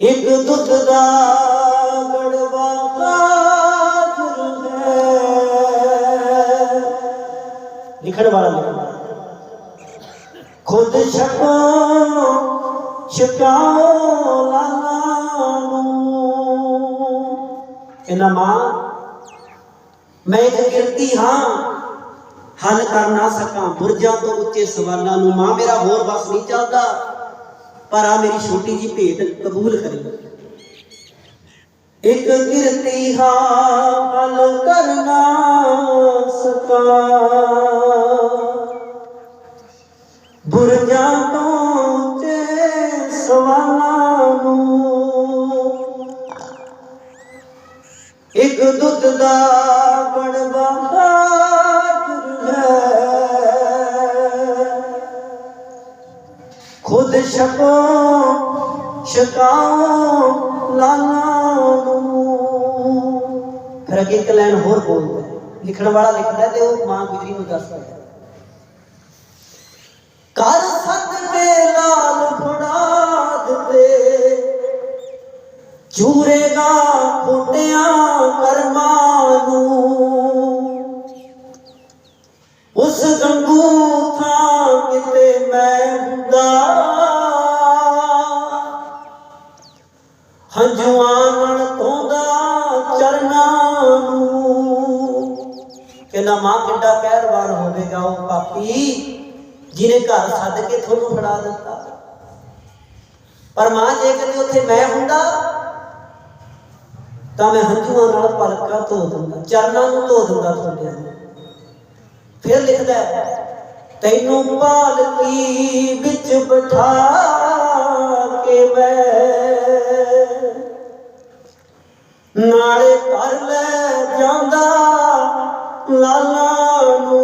ਇੱਕ ਦੁੱਧ ਦਾ ਗੜਵਾ ਕਾਜਰ ਹੈ। ਲਿਖਣ ਵਾਲਾ ਲਿਖਣ ਵਾਲਾ। ਖੁਦ ਛਕੋ ਛਕਾਓ ਲਾਲਾ ਨੂੰ। ਇਹਨਾਂ ਮਾਂ, ਮੈਂ ਇੱਕ ਗਿਰਤੀ ਹਾਂ। ਹੱਲ ਕਰ ਨਾ ਸਕਾਂ, ਬੁਰਜਾਂ ਤੋਂ ਉੱਚੇ ਸਵਾਲਾਂ ਨੂੰ ਮਾਂ ਮੇਰਾ ਹੋਰ ਬਸ ਨਹੀਂ ਚੱਲਦਾ। ਪਰ ਆ ਮੇਰੀ ਛੋਟੀ ਜੀ ਭੇਟ ਕਬੂਲ ਕਰੀ। ਇੱਕ ਗਿਰਤੀ ਹਾਂ ਹੱਲ ਕਰ ਨਾ ਸਕਾਂ। ਬੁਰਜਾਂ ਤੋਂ ਉੱਚੇ ਸਵਾਲਾਂ ਨੂੰ ਇੱਕ ਦੁੱਧ ਦਾ ਖੁਦ ਛਕੋ ਛਕਾਓ ਲਾਲਾ ਨੂੰ ਫਿਰ ਅੱਗੇ ਇੱਕ ਲਾਈਨ ਹੋਰ ਬੋਲਦਾ ਹੈ। ਲਿਖਣ ਵਾਲਾ ਲਿਖਦਾ ਹੈ ਤੇ ਉਹ ਮਾਂ ਗੁਜਰੀ ਨੂੰ ਦੱਸਦਾ ਹੈ ਕਰ ਸਦਕੇ ਲਾਲ ਫੜਾ ਦਿੱਤੇ ਚੂਰੇਗਾ ਖੋਟਿਆਂ ਕਹਿੰਦਾ ਮਾਂ ਕਿੱਡਾ ਕਹਿਰਵਾਨ ਹੋਵੇਗਾ, ਉਹ ਪਾਪੀ ਜਿਹਨੇ ਘਰ ਛੱਡ ਕੇ ਤੁਹਾਨੂੰ ਫੜਾ ਦਿੱਤਾ। ਪਰ ਮਾਂ ਜੇ ਕਦੇ ਉੱਥੇ ਮੈਂ ਹੁੰਦਾ, ਤਾਂ ਮੈਂ ਹੰਝੂਆਂ ਨਾਲ ਪਲਕਾਂ ਧੋ ਦਿੰਦਾ, ਚਰਨਾਂ ਨੂੰ ਧੋ ਦਿੰਦਾ ਤੁਹਾਡੇ ਨੂੰ। ਫਿਰ ਲਿਖਦਾ ਤੈਨੂੰ ਪਾਲਕੀ ਵਿੱਚ ਬਿਠਾ ਲਾਲਾ ਨੂੰ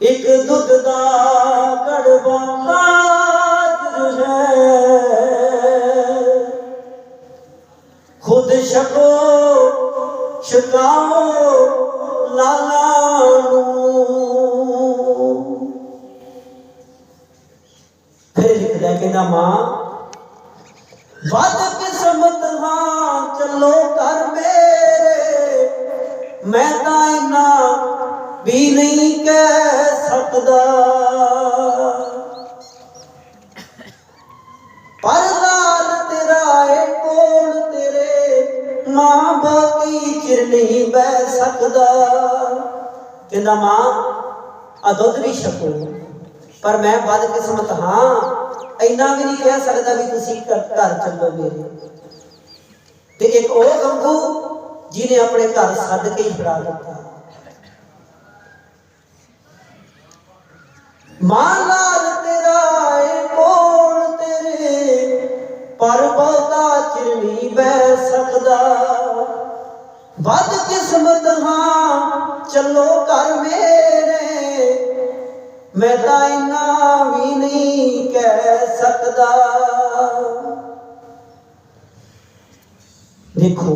ਇੱਕ ਦੁੱਧ ਦਾ ਗੜਵਾ ਹਾਜ਼ਰ ਹੈ। ਖੁਦ ਛਕੋ, ਛਕਾਓ ਲਾਲਾ ਨੂੰ। ਫਿਰ ਲਿਖਦਾ ਕਹਿੰਦਾ ਮਾਂ, ਵੱਧ ਕਿਸਮਤ ਹਾਂ ਚੱਲੋ ਕਰ ਮੇਰੇ ਮੈਂ ਤਾਂ ਇਨਾ ਵੀ ਨਹੀਂ ਕਹਿ ਸਕਦਾ। ਪਰ ਲਾਲ ਤੇਰਾ ਏ ਕੋਲ ਤੇਰੇ ਮਾਂ ਬਾਕੀ ਚਿਰ ਨਹੀਂ ਬਹਿ ਸਕਦਾ। ਕਹਿੰਦਾ ਮਾਂ ਆ ਦੁੱਧ ਵੀ ਛਕੋ। ਪਰ ਮੈਂ ਬਦ ਕਿਸਮਤ ਹਾਂ, ਇੰਨਾ ਵੀ ਨਹੀਂ ਕਹਿ ਸਕਦਾ ਵੀ ਤੁਸੀਂ ਘਰ ਘਰ ਚੱਲੋ ਮੇਰੇ। ਤੇ ਇੱਕ ਉਹ ਗੰਗੂ ਜਿਹਨੇ ਆਪਣੇ ਘਰ ਸੱਦ ਕੇ ਹੀ ਫੜਾ ਦਿੱਤਾ। ਮਾਂ ਲਾਲ ਤੇਰਾ ਏ, ਕੋਲ ਤੇਰੇ, ਪਰ ਬਹੁਤਾ ਚਿਰ ਨਹੀਂ ਬਹਿ ਸਕਦਾ। ਵੱਧ ਕਿਸਮਤ ਹਾਂ, ਚੱਲੋ ਘਰ ਮੇਰੇ, ਮੈਂ ਤਾਂ ਇੰਨਾ ਵੀ ਨਹੀਂ ਕਹਿ ਸਕਦਾ। ਦੇਖੋ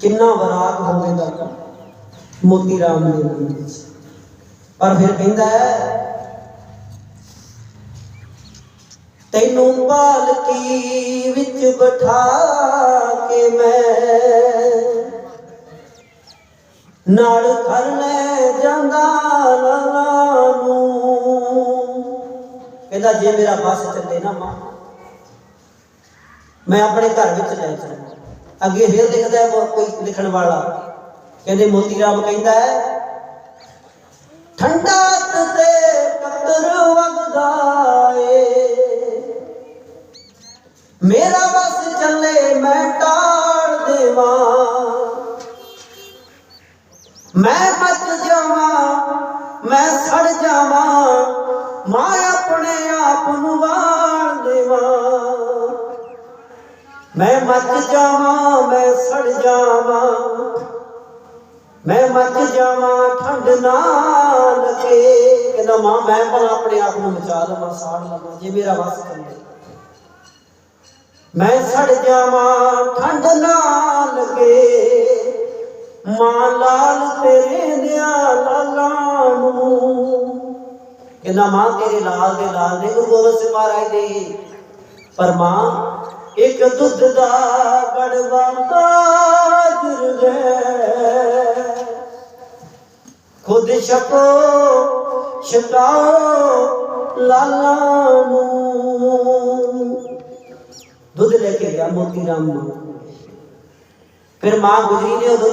ਕਿੰਨਾ ਵਰਾਗ ਹੋਵੇਗਾ ਮੋਤੀ ਰਾਮ ਦੇ ਮਨ ਵਿੱਚ ਪਰ ਫਿਰ ਕਹਿੰਦਾ ਤੈਨੂੰ ਪਾਲਕੀ ਵਿੱਚ ਬਿਠਾ ਕੇ ਮੈਂ ਨਾਲ ਘਰ ਲੈ ਜਾਂਦਾ ਲਾਲਾ ਨੂੰ? ਕਹਿੰਦਾ, ਜੇ ਮੇਰਾ ਬਸ ਚੱਲੇ ਨਾ ਮਾਂ, ਮੈਂ ਆਪਣੇ ਘਰ ਵਿੱਚ ਲੈ ਚੱਲਾਂ ਅੱਗੇ ਫਿਰ ਲਿਖਦਾ ਹੈ ਕੋਈ ਲਿਖਣ ਵਾਲਾ। ਕਹਿੰਦੇ ਮੋਤੀ ਰਾਮ ਕਹਿੰਦਾ ਹੈ, ਠੰਡਾ ਤੇ ਕਤਰ ਵਗਦਾ ਏ ਮੇਰਾ ਬਸ ਚੱਲੇ ਮੈਂ ਟਾਲ ਦੇਵਾਂ। ਮੈਂ ਮੱਚ ਜਾਵਾਂ, ਮੈਂ ਸੜ ਜਾਵਾਂ ਮਾਂ ਮੈਂ ਮੱਚ ਜਾਵਾਂ, ਮੈਂ ਸੜ ਜਾਵਾਂ। ਮੈਂ ਮੱਚ ਜਾਵਾਂ, ਠੰਡ ਨਾ ਲੱਗੇ। ਕਹਿੰਦਾ, ਮਾਂ, ਮੈਂ ਭਲਾ ਆਪਣੇ ਆਪ ਨੂੰ ਮਚਾ ਲਵਾਂ, ਸਾੜ ਲਵਾਂ, ਜੇ ਮੇਰਾ ਵਸ ਚੱਲੇ ਮੈਂ ਸੜ ਜਾਵਾਂ, ਠੰਡ ਨਾ ਲੱਗੇ। ਮਾਂ, ਲਾਲ ਤੇਰੇ ਦਿਆ ਲਾਲਾਂ ਨੂੰ। ਕਹਿੰਦਾ, ਮਾਂ, ਤੇਰੇ ਲਾਲ ਦੇ ਲਾਲ ਦੇ ਗੁਰੂ ਗੋਬਿੰਦ ਸਿੰਘ ਮਹਾਰਾਜ ਦੇ। ਪਰ ਮਾਂ ਇੱਕ ਦੁੱਧ ਦਾ ਗੜਵਾ ਮਾਜਰ ਹੈ ਖੁਦ ਛਕੋ ਛਕਾਓ ਲਾਲਾ ਨੂੰ ਦੁੱਧ ਲੈ ਕੇ ਗਿਆ ਮੋਤੀ ਰਾਮ ਨੂੰ ਫਿਰ ਮਾਂ ਗੁਜਰੀ ਨੇ ਉਹ ਦੁੱਧ